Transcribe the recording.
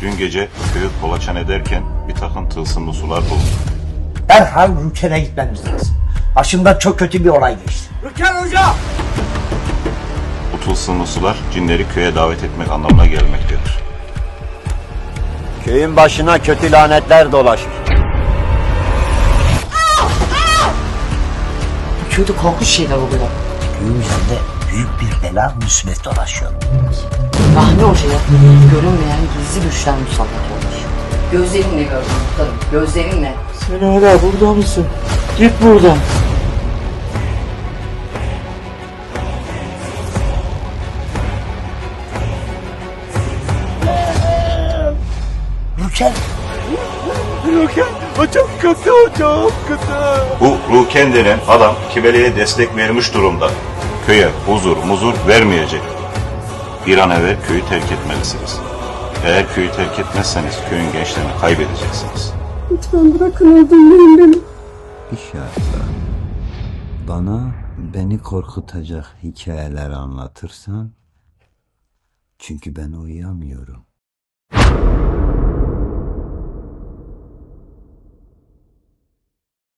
Dün gece köyü kolaçan ederken bir takım tılsımlı sular bulundu. Derhal Rüken'e gitmemiz lazım. Başımdan çok kötü bir olay geçti. Rüken Hoca! Bu tılsımlı sular cinleri köye davet etmek anlamına gelmektedir. Köyün başına kötü lanetler dolaşır. Köyde korkunç şeyler oluyor. Köyün üzerinde büyük bir bela musibet dolaşıyor. Rahmi Hoca'ya görünmeyen gizli güçler musallat olmuş. Gözlerinle gördüm muhtarım. Gözlerinle. Sen hala burada mısın? Git buradan. Rüken! Hocam kötü hocam kötü. Bu Ruken denen adam Kibele'ye destek vermiş durumda. Köye huzur muzur vermeyecek. Bir an evvel köyü terk etmelisiniz. Eğer köyü terk etmezseniz köyün gençlerini kaybedeceksiniz. Lütfen bırakın öldürmeyin beni. Bir şartla bana beni korkutacak hikayeler anlatırsan çünkü ben uyuyamıyorum.